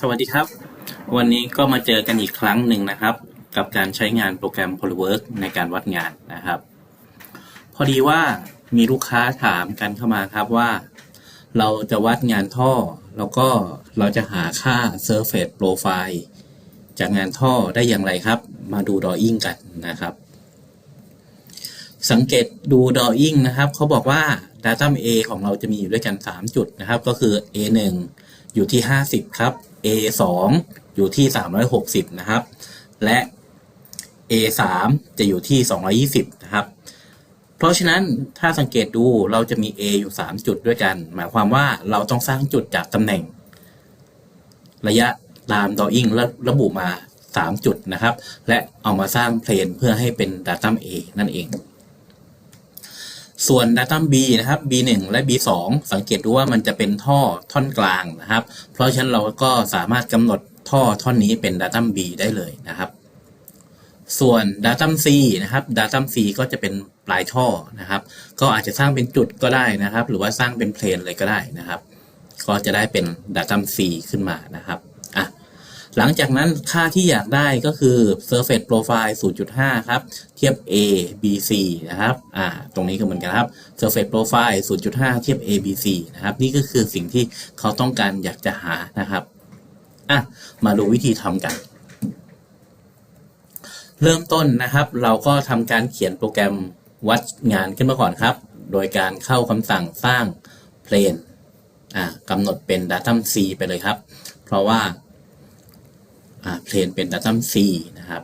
สวัสดีครับ วันนี้ก็มาเจอกันอีกครั้งหนึ่งนะครับ กับการใช้งานโปรแกรม Polywork ในการวัดงานนะครับ พอดีว่ามีลูกค้าถามกันเข้ามาครับว่า เราจะวัดงานท่อ แล้วก็เราจะหาค่า Surface Profile จากงานท่อได้อย่างไรครับ มาดู Drawing กันนะครับ สังเกตดู Drawing นะครับเขาบอกว่า Data A ของเราจะมีอยู่ด้วยกัน 3 จุดนะครับ ก็คือ A1 อยู่ที่ 50 ครับ A2 อยู่ที่ 360 นะครับ และ A3 จะอยู่ที่ 220 นะครับ เพราะฉะนั้นถ้าสังเกตดูเราจะมี A อยู่ 3 จุดด้วยกัน หมายความว่าเราต้องสร้างจุดจากตำแหน่ง ระยะตาม drawing และระบุมา 3 จุดนะครับ และเอามาสร้างเพลนเพื่อให้เป็น datum A นั่นเอง ส่วน datum B นะครับ B1 และ B2 สังเกตดูว่ามันจะเป็นท่อท่อนกลางนะครับ เพราะฉะนั้นเราก็สามารถกำหนดท่อท่อนนี้เป็น datum B ได้เลยนะครับ ส่วน datum C นะครับ datum C ก็จะเป็นปลายท่อนะครับ ก็อาจจะสร้างเป็นจุดก็ได้นะครับ หรือว่าสร้างเป็นเพลนเลยก็ได้นะครับ ก็จะได้เป็น datum C ขึ้นมานะครับ หลังจากนั้นค่าที่อยากได้ก็คือ surface profile 0.5 ครับ เทียบ A B C นะครับอ่าตรงนี้ก็เหมือนกันครับ surface profile 0.5 เทียบ A B C นะครับ นี่ก็คือสิ่งที่เขาต้องการอยากจะหานะครับอะมาดูวิธีทำกัน เริ่มต้นนะครับ เราก็ทำการเขียนโปรแกรมวัดงานขึ้นมาก่อนครับ โดยการเข้าคำสั่งสร้างเพลนอ่ากำหนดเป็น datum C ไปเลยครับ เพราะว่าอ่า เพลนเป็นดัตตัมซีนะครับ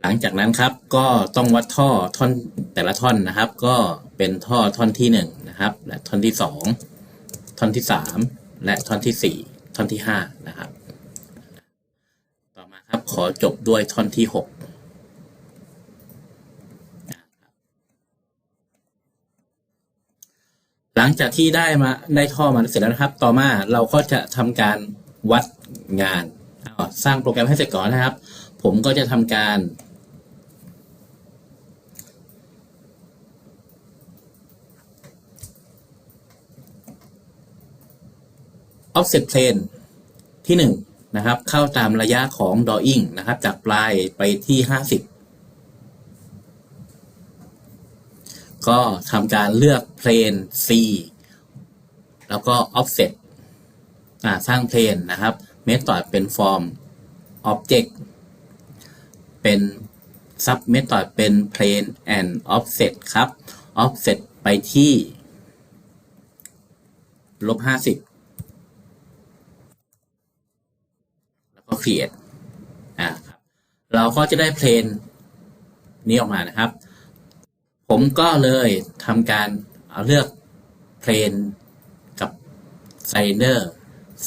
หลังจากนั้นครับก็ต้องวัดท่อท่อนแต่ละท่อนนะครับ ก็เป็นท่อท่อนที่1นะครับและท่อนที่ 2 ท่อนที่ 3 และท่อนที่ 4 ท่อนที่5นะครับ ต่อมาครับขอจบด้วยท่อนที่ 6 หลังจากที่ได้มาได้ท่อมาเสร็จแล้วนะครับ ต่อมาเราก็จะทำการวัดงาน สร้างโปรแกรมให้เสร็จก่อนนะครับ ผมก็จะทำการ offset plane ที่หนึ่งนะครับ เข้าตามระยะของ drawing นะครับ จากปลายไปที่ 50 ก็ทำการเลือก plane C แล้วก็ offset สร้าง plane นะครับ method เป็น form object เป็น sub method เป็น plane and offset ครับ offset ไปที่ลบ50แล้วก็ create อ่าครับ เราก็จะได้เพลนนี้ออกมานะครับ ผมก็เลยทำการเอาเลือกเพลนกับไซเนอร์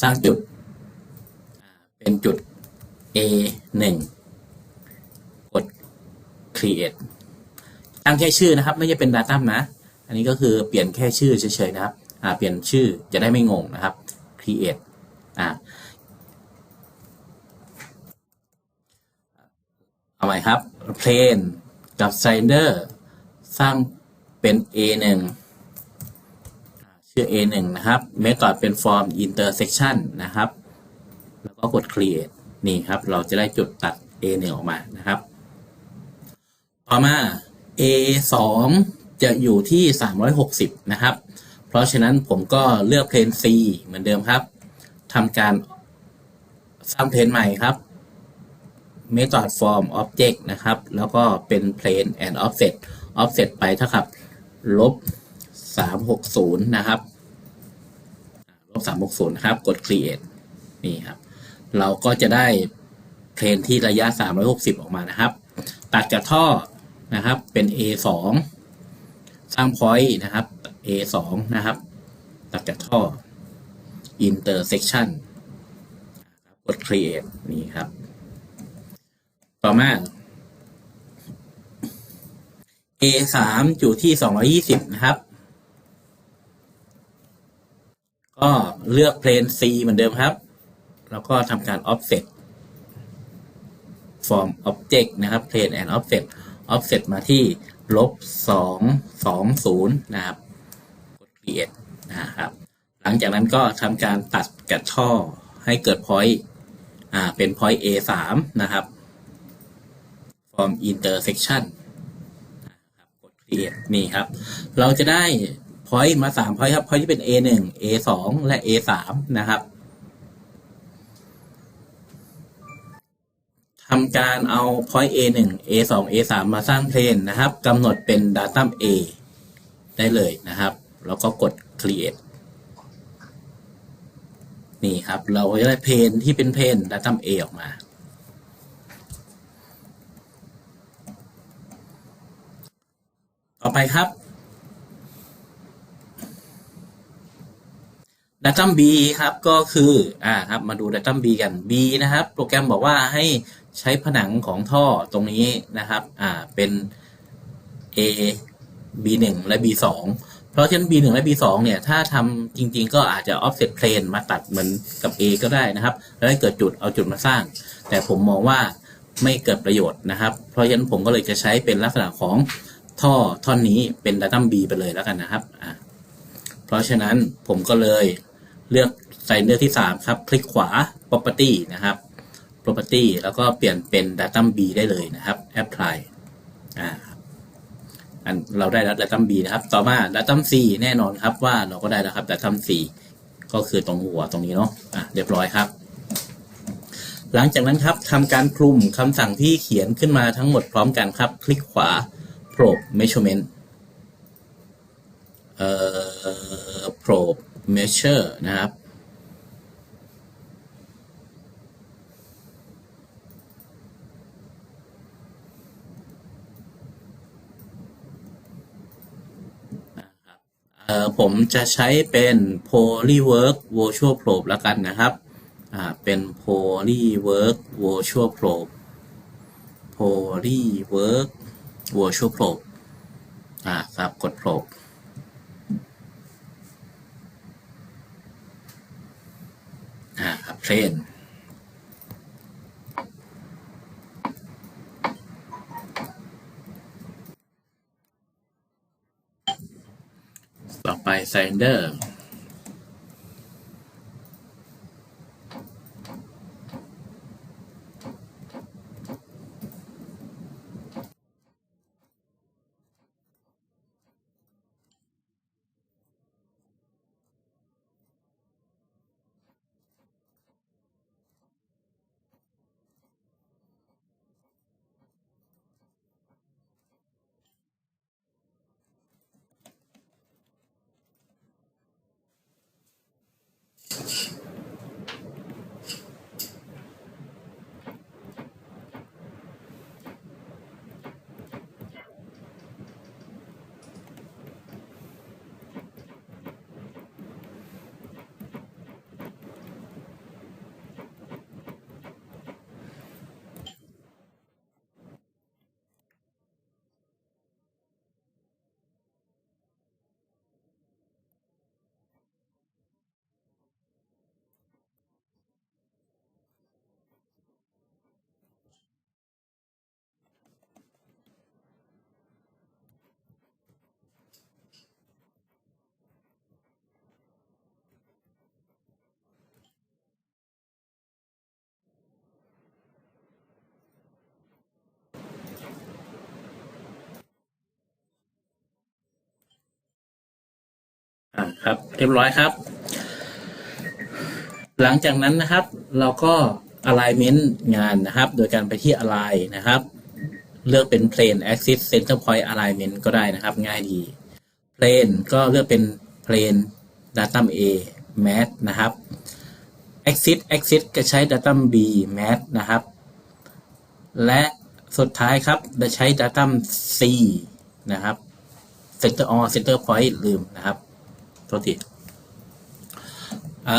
สร้างจุด เป็นจุด A 1กด create ตั้งแค่ชื่อนะครับ ไม่ใช่เป็น datum นะ อันนี้ก็คือเปลี่ยนแค่ชื่อเฉยๆนะครับเปลี่ยนชื่อจะได้ไม่งงนะครับ create อ่าเอาใหม่ครับ plane กับ slider สร้างเป็น A1 ชื่อ A1 นะครับ method เป็น form intersection นะครับ แล้วก็กด create นี่ครับ เราจะได้จุดตัด A1 ออกมานะครับ ต่อมา A2 จะอยู่ที่ 360 นะครับ เพราะฉะนั้นผมก็เลือกเพลน C เหมือนเดิมครับทำการสร้างเพลนใหม่ครับ method form object นะครับ แล้วก็เป็น plane and offset offset ไปเท่ากับลบ360นะครับลบ360นะครับ กด create นี่ครับ เราก็จะได้เพลนที่ระยะ 360 ออกมานะครับ ตัดจากท่อนะครับเป็น A2 สร้าง point นะครับ A2 นะครับ ตัดจากท่อ intersection กด create นี่ครับ ต่อมา A สามอยู่ที่สองยี่สิบนะครับ ก็เลือกเพลน C เหมือนเดิมครับ แล้วก็ทำการ offset form object นะครับ plane and offset offset มาที่ลบสองสองศูนย์นะครับ กด create นะครับ หลังจากนั้นก็ทำการตัดกับช่อให้เกิด point อ่า เป็น point A สามนะครับ from intersection create นี่ครับ เราจะได้ point มาสาม point ครับ point ที่เป็น A หนึ่ง A สองและ A สามนะครับทำการเอา point A 1 A 2 A 3มาสร้างเพลนนะครับกำหนดเป็น datum A ได้เลยนะครับ แล้วก็กด create นี่ครับ เราจะได้เพลนที่เป็นเพลน datum A ออกมา ต่อไปครับ datum B ครับก็คืออ่าครับมาดู datum B กัน B นะครับ โปรแกรมบอกว่าให้ใช้ผนังของท่อตรงนี้นะครับอ่าเป็น A B1 และ B2 เพราะฉะนั้น B1 และ B2 เนี่ย ถ้าทำจริง ๆ ก็อาจจะ offset plane มาตัดเหมือนกับ A ก็ได้นะครับ แล้วให้เกิดจุดเอาจุดมาสร้าง แต่ผมมองว่าไม่เกิดประโยชน์นะครับ เพราะฉะนั้นผมก็เลยจะใช้เป็นลักษณะของ ท่อท่อนนี้เป็น datum B ไปเลยแล้วกันนะครับอ่าเพราะฉะนั้นผมก็เลยเลือกใส่เลือกที่ 3 ครับ คลิกขวา property นะครับ property แล้วก็เปลี่ยนเป็น datum B ได้เลยนะครับ apply อ่าอันเราได้แล้ว datum B นะครับ ต่อมา datum C แน่นอนครับว่าเราก็ได้แล้วครับ datum C ก็คือตรงหัวตรงนี้เนาะอะเรียบร้อยครับ หลังจากนั้นครับทำการคลุมคำสั่งที่เขียนขึ้นมาทั้งหมดพร้อมกันครับ คลิกขวา probe measurement เอ่อ probe measure นะครับเอ่อผมจะใช้เป็น Polywork Virtual Probe แล้วกันนะครับอ่าเป็น Polywork Virtual Probe Polywork วัวชั่โผล่อ่าครับกดโผล่อ่าครับเพลนต่อไปไซเดอร์ ครับ เรียบร้อยครับ หลังจากนั้นนะครับ เราก็ alignment งานนะครับ โดยการไปที่ align นะครับ เลือกเป็น plane axis center point alignment ก็ได้นะครับ ง่ายดี plane ก็เลือกเป็น plane datum A mat นะครับ axis axis ก็ใช้ datum B mat นะครับ และสุดท้ายครับจะใช้ datum C นะครับ center or center point ลืมนะครับ โทษทีเอ่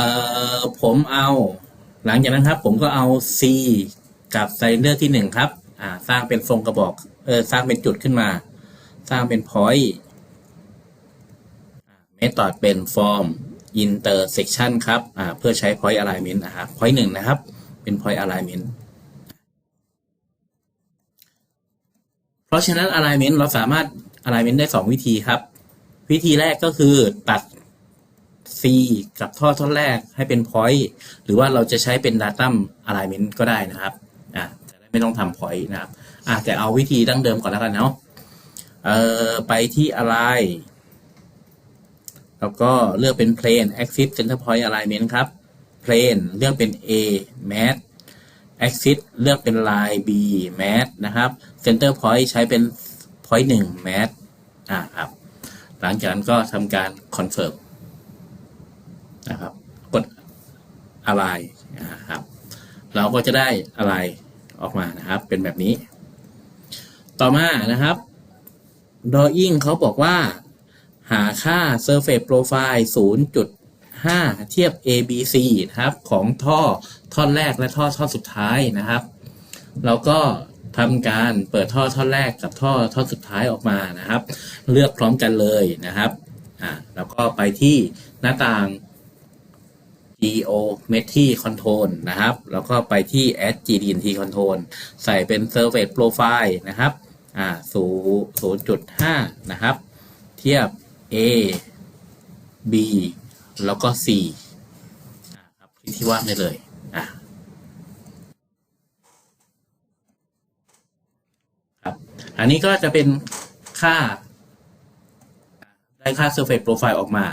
อผมเอา หลังจากนั้นครับ ผมก็เอา C กับไซเลอร์ที่หนึ่งครับ อ่า สร้างเป็นทรงกระบอกเออสร้างเป็นจุดขึ้นมา สร้างเป็น point เมธอดเป็น form intersection ครับ อ่า เพื่อใช้ point alignment นะครับ point หนึ่งนะครับ เป็น point alignment เพราะฉะนั้น alignment เราสามารถ alignment ได้สองวิธีครับ วิธีแรกก็คือตัด C กับท่อท่อนแรกให้เป็น point หรือว่าเราจะใช้เป็น datum alignment ก็ได้นะครับอ่าจะได้ไม่ต้องทำ point นะครับอ่าแต่เอาวิธีดั้งเดิมก่อนแล้วกันเนาะเอ่อไปที่ align แล้วก็เลือกเป็น plane axis center point alignment ครับ plane เลือกเป็น A mat axis เลือกเป็น line B mat นะครับ center point ใช้เป็น point 1 mat อ่าครับ หลังจากนั้นก็ทำการ confirm นะครับ กด align นะครับ เราก็จะได้ align ออกมานะครับ เป็นแบบนี้ ต่อมานะครับ drawing เขาบอกว่า หาค่า surface profile 0.5 เทียบ ABC นะครับ ของท่อท่อนแรกและท่อท่อนสุดท้ายนะครับเราก็ทำการเปิดท่อท่อนแรกกับท่อท่อนสุดท้ายออกมานะครับ เลือกพร้อมกันเลยนะครับอ่าแล้วก็ไปที่หน้าต่าง Geometry Control นะครับ แล้วก็ไปที่ Add GDNT Control ใส่เป็น Surface Profile นะครับอ่าศูนย์จุดห้านะครับ เทียบ A B แล้วก็ C อ่าครับคลิกที่ว่างได้เลยอะครับ อันนี้ก็จะเป็นค่า ได้ค่า Surface Profile ออกมา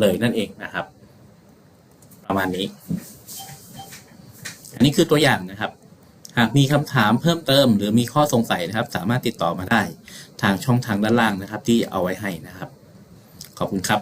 เลยนั่นเองนะครับ ประมาณนี้ อันนี้คือตัวอย่างนะครับ หากมีคำถามเพิ่มเติม หรือมีข้อสงสัยนะครับ สามารถติดต่อมาได้ ทางช่องทางด้านล่างนะครับ ที่เอาไว้ให้นะครับ ขอบคุณครับ